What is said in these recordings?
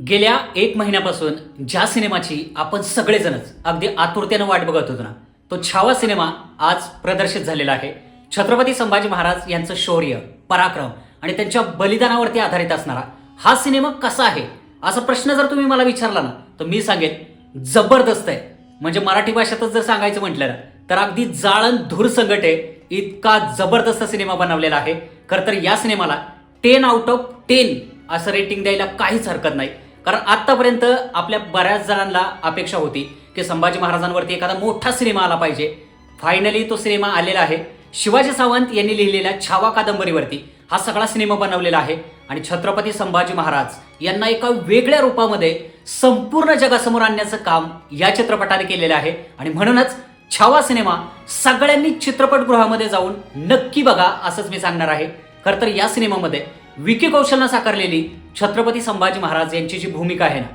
गेल्या एक महिन्यापासून ज्या सिनेमाची आपण सगळेजणच अगदी आतुरतेनं वाट बघत होतो ना तो छावा सिनेमा आज प्रदर्शित झालेला आहे. छत्रपती संभाजी महाराज यांचं शौर्य पराक्रम आणि त्यांच्या बलिदानावरती आधारित असणारा हा सिनेमा कसा आहे? असा प्रश्न जर तुम्ही मला विचारला ना तर मी सांगेन जबरदस्त आहे. म्हणजे मराठी भाषेतच जर सांगायचं म्हटलं ना तर अगदी जाळण धूर संकट आहे इतका जबरदस्त सिनेमा बनवलेला आहे. खरं तर या सिनेमाला टेन आउट ऑफ टेन असं रेटिंग द्यायला काहीच हरकत नाही. कारण आत्तापर्यंत आपल्या बऱ्याच जणांना अपेक्षा होती की संभाजी महाराजांवरती एखादा मोठा सिनेमा आला पाहिजे. फायनली तो सिनेमा आलेला आहे. शिवाजी सावंत यांनी लिहिलेल्या छावा कादंबरीवरती हा सगळा सिनेमा बनवलेला आहे. आणि छत्रपती संभाजी महाराज यांना एका वेगळ्या रूपामध्ये संपूर्ण जगासमोर आणण्याचं काम या चित्रपटाने केलेलं आहे. आणि म्हणूनच छावा सिनेमा सगळ्यांनी चित्रपटगृहामध्ये जाऊन नक्की बघा असंच मी सांगणार आहे. खरं तर या सिनेमामध्ये विकी कौशलनं साकारलेली छत्रपती संभाजी महाराज यांची जी भूमिका आहे ना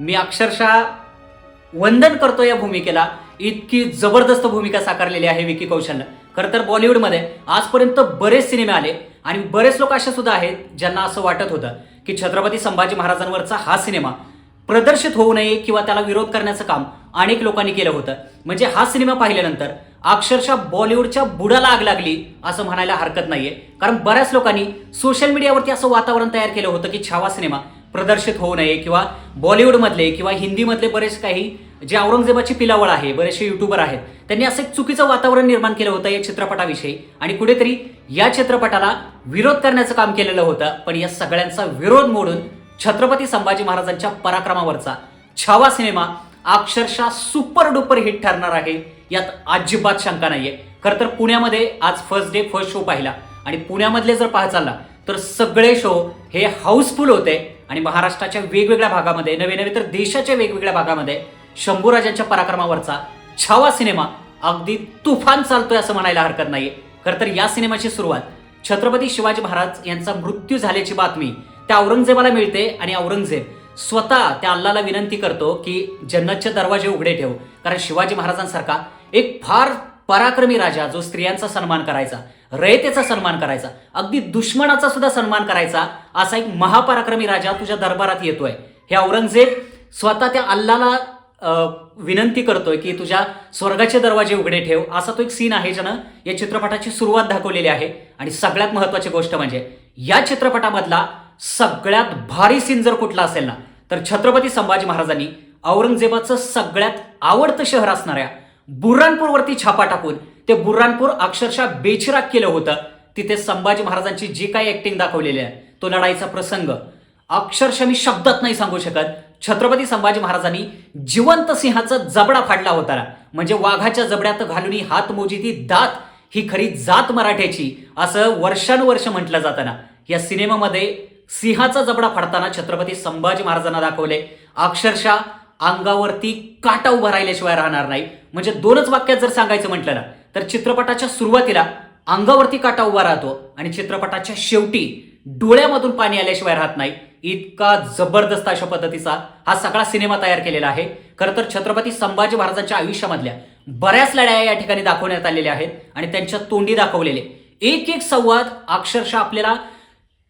मी अक्षरशः वंदन करतो या भूमिकेला. इतकी जबरदस्त भूमिका साकारलेली आहे विकी कौशलनं. खरं तर बॉलिवूडमध्ये आजपर्यंत बरेच सिनेमे आले आणि बरेच लोक असे सुद्धा आहेत ज्यांना असं वाटत होतं की छत्रपती संभाजी महाराजांवरचा हा सिनेमा प्रदर्शित होऊ नये किंवा त्याला विरोध करण्याचं काम अनेक लोकांनी केलं होतं. म्हणजे हा सिनेमा पाहिल्यानंतर अक्षरशः बॉलिवूडच्या बुडाला आग लागली असं म्हणायला हरकत नाहीये. कारण बऱ्याच लोकांनी सोशल मीडियावरती असं वातावरण तयार केलं होतं की छावा सिनेमा प्रदर्शित होऊ नये किंवा बॉलिवूडमधले किंवा हिंदीमधले बरेच काही जे औरंगजेबाची पिलावळ आहे बरेचसे युट्यूबर आहेत त्यांनी असं एक चुकीचं वातावरण निर्माण केलं होतं या चित्रपटाविषयी. आणि कुठेतरी या चित्रपटाला विरोध करण्याचं काम केलेलं होतं पण या सगळ्यांचा विरोध मोडून छत्रपती संभाजी महाराजांच्या पराक्रमावरचा छावा सिनेमा अक्षरशः सुपर डुपर हिट ठरणार आहे. यात अजिबात शंका नाहीये. खरं तर पुण्यामध्ये आज फर्स्ट डे फर्स्ट शो पाहिला. आणि पुण्यामधले जर पाहा चालला तर सगळे शो हे हाऊसफुल होते. आणि महाराष्ट्राच्या वेगवेगळ्या भागामध्ये नवे नवे तर देशाच्या वेगवेगळ्या भागामध्ये शंभूराजांच्या पराक्रमावरचा छावा सिनेमा अगदी तुफान चालतोय असं म्हणायला हरकत नाहीये. खरं तर या सिनेमाची सुरुवात छत्रपती शिवाजी महाराज यांचा मृत्यू झाल्याची बातमी त्या औरंगजेबाला मिळते आणि औरंगजेब स्वतः त्या अल्लाला विनंती करतो की जन्नतचे दरवाजे उघडे ठेव. कारण शिवाजी महाराजांसारखा एक फार पराक्रमी राजा जो स्त्रियांचा सन्मान करायचा रयतेचा सन्मान करायचा अगदी दुश्मनाचा सुद्धा सन्मान करायचा असा एक महापराक्रमी राजा तुझ्या दरबारात येतोय. हे औरंगजेब स्वतः त्या अल्लाला विनंती करतोय की तुझ्या स्वर्गाचे दरवाजे उघडे ठेव. असा तो एक सीन आहे ज्यानं या चित्रपटाची सुरुवात दाखवलेली आहे. आणि सगळ्यात महत्वाची गोष्ट म्हणजे या चित्रपटामधला सगळ्यात भारी सीन जर कुठला असेल ना तर छत्रपती संभाजी महाराजांनी औरंगजेबाचं सगळ्यात आवडतं शहर असणाऱ्या बुऱ्हाणपूरवरती छापा टाकून ते बुऱ्हाणपूर अक्षरशः बेचिराग केलं होतं. तिथे संभाजी महाराजांची जी काही ऍक्टिंग दाखवलेली आहे तो लढाईचा प्रसंग. अक्षरशः मी शब्दात नाही सांगू शकत. छत्रपती संभाजी महाराजांनी जिवंत सिंहाचा जबडा फाडला होता. ना. म्हणजे वाघाच्या जबड्यात घालून हात मोजी ती दात ही खरी जात मराठ्याची असं वर्षानुवर्ष म्हटलं जाताना. या सिनेमामध्ये सिंहाचा जबडा फाडताना छत्रपती संभाजी महाराजांना दाखवले. अक्षरशः अंगावरती काटा उभा राहिल्याशिवाय राहणार नाही. म्हणजे दोनच वाक्यात जर सांगायचं म्हटलं ना तर चित्रपटाच्या सुरुवातीला अंगावरती काटा उभा राहतो आणि चित्रपटाच्या शेवटी डोळ्यामधून पाणी आल्याशिवाय राहत नाही. इतका जबरदस्त अशा पद्धतीचा हा सगळा सिनेमा तयार केलेला आहे. खरं तर छत्रपती संभाजी महाराजांच्या आयुष्यामधल्या बऱ्याच लढाया या ठिकाणी दाखवण्यात आलेल्या आहेत आणि त्यांच्या तोंडी दाखवलेले. एक एक संवाद अक्षरशः आपल्याला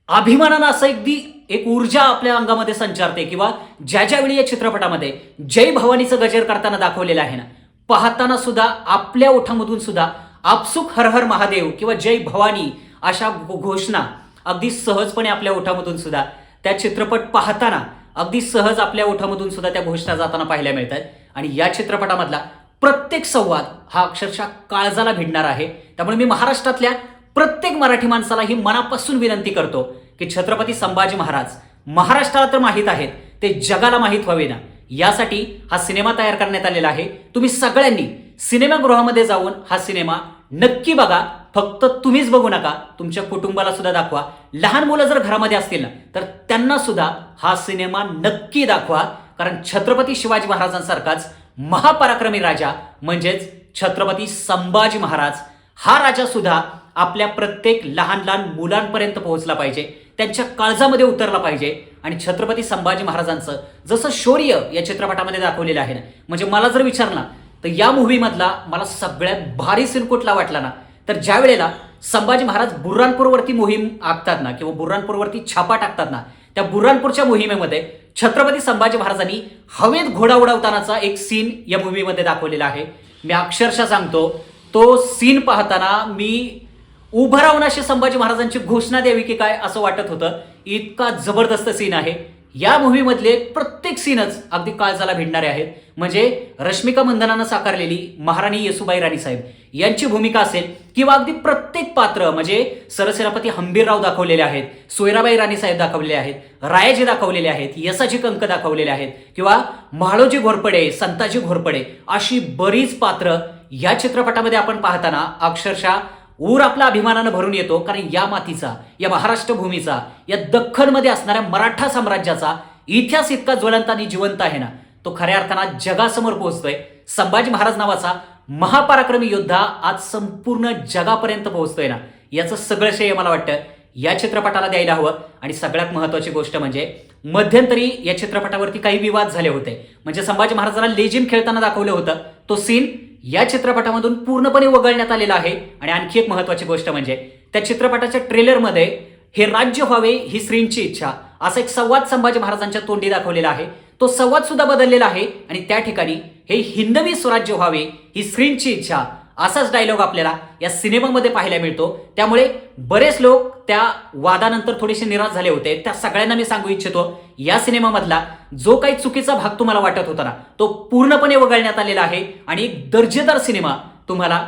अभिमानानं असं अगदी एक ऊर्जा आपल्या अंगामध्ये संचारते किंवा ज्या ज्यावेळी या चित्रपटामध्ये जय भवानीचं गजर करताना दाखवलेलं आहे ना पाहताना सुद्धा आपल्या ओठामधून सुद्धा आपसुक हर हर महादेव किंवा जय भवानी अशा घोषणा अगदी सहजपणे आपल्या ओठामधून सुद्धा त्या चित्रपट पाहताना अगदी सहज आपल्या ओठामधून सुद्धा त्या घोषणा जाताना पाहायला मिळतात. आणि या चित्रपटामधला प्रत्येक संवाद हा अक्षरशः काळजाला भिडणार आहे. त्यामुळे मी महाराष्ट्रातल्या प्रत्येक मराठी माणसाला ही मनापासून विनंती करतो की छत्रपती संभाजी महाराज महाराष्ट्राला तर माहीत आहेत ते जगाला माहीत व्हावे ना यासाठी हा सिनेमा तयार करण्यात आलेला आहे. तुम्ही सगळ्यांनी सिनेमागृहामध्ये जाऊन हा सिनेमा नक्की बघा. फक्त तुम्हीच बघू नका तुमच्या कुटुंबाला सुद्धा दाखवा. लहान मुलं जर घरामध्ये असतील ना तर त्यांना सुद्धा हा सिनेमा नक्की दाखवा. कारण छत्रपती शिवाजी महाराजांसारखाच महापराक्रमी राजा म्हणजेच छत्रपती संभाजी महाराज हा राजा सुद्धा आपल्या प्रत्येक लहान लहान मुलांपर्यंत पोहोचला पाहिजे. त्यांच्या काळजामध्ये उतरला पाहिजे. आणि छत्रपती संभाजी महाराजांचं जसं शौर्य या चित्रपटामध्ये दाखवलेलं आहे ना म्हणजे मला जर विचारला तर या मूव्हीमधला मला सगळ्यात भारी सीन कुठला वाटला ना तर ज्या वेळेला संभाजी महाराज बुऱ्हाणपूरवरती मोहीम आखतात ना किंवा बुऱ्हाणपूरवरती छापा टाकतात ना त्या बुऱ्हाणपूरच्या मोहिमेमध्ये छत्रपती संभाजी महाराजांनी हवेत घोडा उडवतानाचा एक सीन या मूवीमध्ये दाखवलेला आहे. मी अक्षरशः सांगतो तो सीन पाहताना मी उभं राहून अशी संभाजी महाराजांची घोषणा द्यावी की काय असं वाटत होतं. इतका जबरदस्त सीन आहे. या मूव्हीमधले प्रत्येक सीनच अगदी काळजाला भिडणारे आहेत. म्हणजे रश्मिका मंदनानं साकारलेली महाराणी येसुबाई राणी साहेब यांची भूमिका असेल किंवा अगदी प्रत्येक पात्र म्हणजे सरसेनापती हंबीरराव दाखवलेले आहेत सोयराबाई राणी साहेब दाखवलेले आहेत रायाजी दाखवलेले आहेत यसाजी कंक दाखवलेले आहेत किंवा म्हाळोजी घोरपडे संताजी घोरपडे अशी बरीच पात्र या चित्रपटामध्ये आपण पाहताना अक्षरशः ऊर आपला अभिमानानं भरून येतो कारण या मातीचा या महाराष्ट्र भूमीचा या दख्खनमध्ये असणाऱ्या मराठा साम्राज्याचा इतिहास इतका ज्वलंत आणि जिवंत आहे ना तो खऱ्या अर्थानं जगासमोर पोहोचतोय. संभाजी महाराज नावाचा महापराक्रमी योद्धा आज संपूर्ण जगापर्यंत पोहोचतोय ना याचं सगळं श्रेय मला वाटतं या चित्रपटाला द्यायला हवं. आणि सगळ्यात महत्वाची गोष्ट म्हणजे मध्यंतरी या चित्रपटावरती काही विवाद झाले होते. म्हणजे संभाजी महाराजांना लेजिम खेळताना दाखवलं होतं तो सीन. या चित्रपटामधून पूर्णपणे वगळण्यात आलेला आहे. आणि आणखी एक महत्वाची गोष्ट म्हणजे त्या चित्रपटाच्या ट्रेलरमध्ये हे राज्य व्हावे ही श्रींची इच्छा. असा एक संवाद संभाजी महाराजांच्या तोंडी दाखवलेला आहे. तो संवाद सुद्धा बदललेला आहे. आणि त्या ठिकाणी हे हिंदवी स्वराज्य व्हावे ही श्रींची इच्छा. असाच डायलॉग आपल्याला या सिनेमामध्ये पाहायला मिळतो. त्यामुळे बरेच लोक त्या वादानंतर थोडेसे निराश झाले होते. त्या सगळ्यांना मी सांगू इच्छितो या सिनेमामधला जो काही चुकीचा भाग तुम्हाला वाटत होता ना तो पूर्णपणे वगळण्यात आलेला आहे आणि एक दर्जेदार सिनेमा तुम्हाला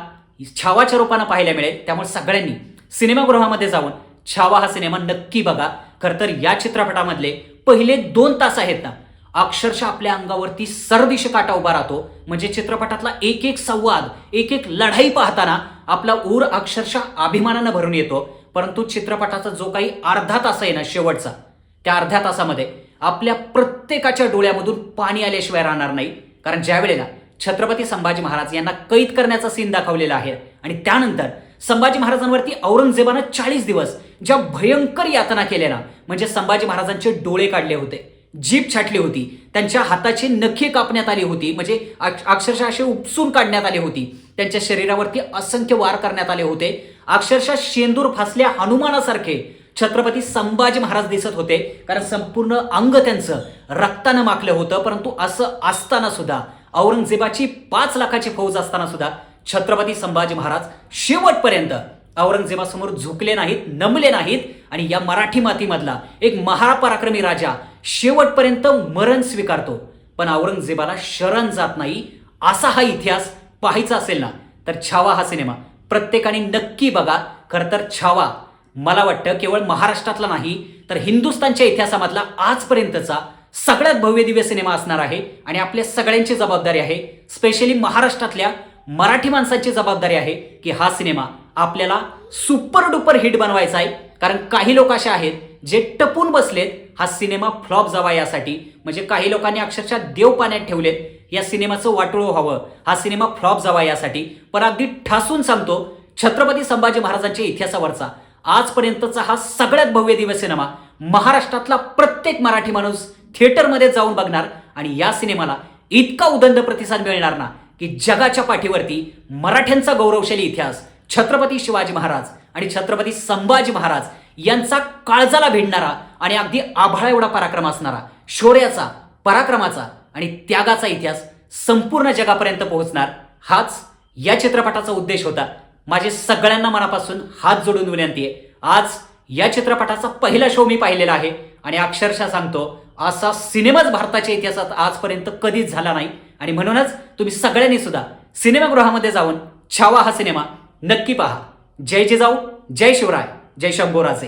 छावाच्या रूपानं पाहायला मिळेल. त्यामुळे सगळ्यांनी सिनेमागृहामध्ये जाऊन छावा हा सिनेमा नक्की बघा. खरं तर या चित्रपटामधले पहिले दोन तास आहेत ना अक्षरशः आपल्या अंगावरती सरदिश काटा उभा राहतो. म्हणजे चित्रपटातला एक एक संवाद एक एक लढाई पाहताना आपला ऊर अक्षरशः अभिमानानं भरून येतो. परंतु चित्रपटाचा जो काही अर्धा तास आहे ना शेवटचा त्या अर्ध्या तासामध्ये आपल्या प्रत्येकाच्या डोळ्यामधून पाणी आल्याशिवाय राहणार नाही. कारण ज्या वेळेला छत्रपती संभाजी महाराज यांना कैद करण्याचा सीन दाखवलेला आहे आणि त्यानंतर संभाजी महाराजांवरती औरंगजेबानं चाळीस दिवस ज्या भयंकर यातना केल्या ना म्हणजे संभाजी महाराजांचे डोळे काढले होते. जीप छाटली होती. त्यांच्या हाताची नखे कापण्यात आली होती. म्हणजे अक्षरशः असे उपसून काढण्यात आली होती. त्यांच्या शरीरावरती असंख्य वार करण्यात आले होते. अक्षरशः शेंदूर फासल्या हनुमानासारखे छत्रपती संभाजी महाराज दिसत होते. कारण संपूर्ण अंग त्यांचं रक्तानं माखलं होतं. परंतु असं असताना सुद्धा औरंगजेबाची पाच लाखाची फौज असताना सुद्धा छत्रपती संभाजी महाराज शेवटपर्यंत औरंगजेबासमोर झुकले नाहीत नमले नाहीत. आणि या मराठी मातीमधला एक महापराक्रमी राजा शेवटपर्यंत मरण स्वीकारतो. पण औरंगजेबाला शरण जात नाही असा हा इतिहास पाहायचा असेल ना तर छावा हा सिनेमा. प्रत्येकाने नक्की बघा. खरं तर छावा. मला वाटतं केवळ महाराष्ट्रातला नाही तर हिंदुस्थानच्या इतिहासामधला आजपर्यंतचा सगळ्यात भव्य दिव्य सिनेमा असणार आहे आणि आपल्या सगळ्यांची जबाबदारी आहे. स्पेशली महाराष्ट्रातल्या मराठी माणसांची जबाबदारी आहे की हा सिनेमा आपल्याला सुपर डुपर हिट बनवायचा आहे. कारण काही लोक असे आहेत जे टपून बसलेत हा सिनेमा फ्लॉप जावा यासाठी. म्हणजे काही लोकांनी अक्षरशः देव पाण्यात ठेवलेत. या सिनेमाचं वाटोळं व्हावं. हा सिनेमा फ्लॉप जावा यासाठी. पण अगदी ठासून सांगतो छत्रपती संभाजी महाराजांच्या इतिहासावरचा. आजपर्यंतचा हा सगळ्यात भव्य दिवस सिनेमा महाराष्ट्रातला प्रत्येक मराठी माणूस थिएटरमध्ये जाऊन बघणार आणि या सिनेमाला इतका उदंड प्रतिसाद मिळणार ना की जगाच्या पाठीवरती मराठ्यांचा गौरवशाली इतिहास छत्रपती शिवाजी महाराज आणि छत्रपती संभाजी महाराज यांचा काळजाला भिडणारा आणि अगदी आभाळा एवढा पराक्रम असणारा शौर्याचा पराक्रमाचा आणि त्यागाचा इतिहास संपूर्ण जगापर्यंत पोहोचणार हाच या चित्रपटाचा उद्देश होता. माझे सगळ्यांना मनापासून हात जोडून विनंती आहे. आज या चित्रपटाचा पहिला शो मी पाहिलेला आहे आणि अक्षरशः सांगतो असा सिनेमाच भारताच्या इतिहासात आजपर्यंत कधीच झाला नाही. आणि म्हणूनच तुम्ही सगळ्यांनी सुद्धा सिनेमागृहामध्ये जाऊन छावा हा सिनेमा नक्की पहा. जय जिजाऊ जय शिवराय. जय शंभूराजे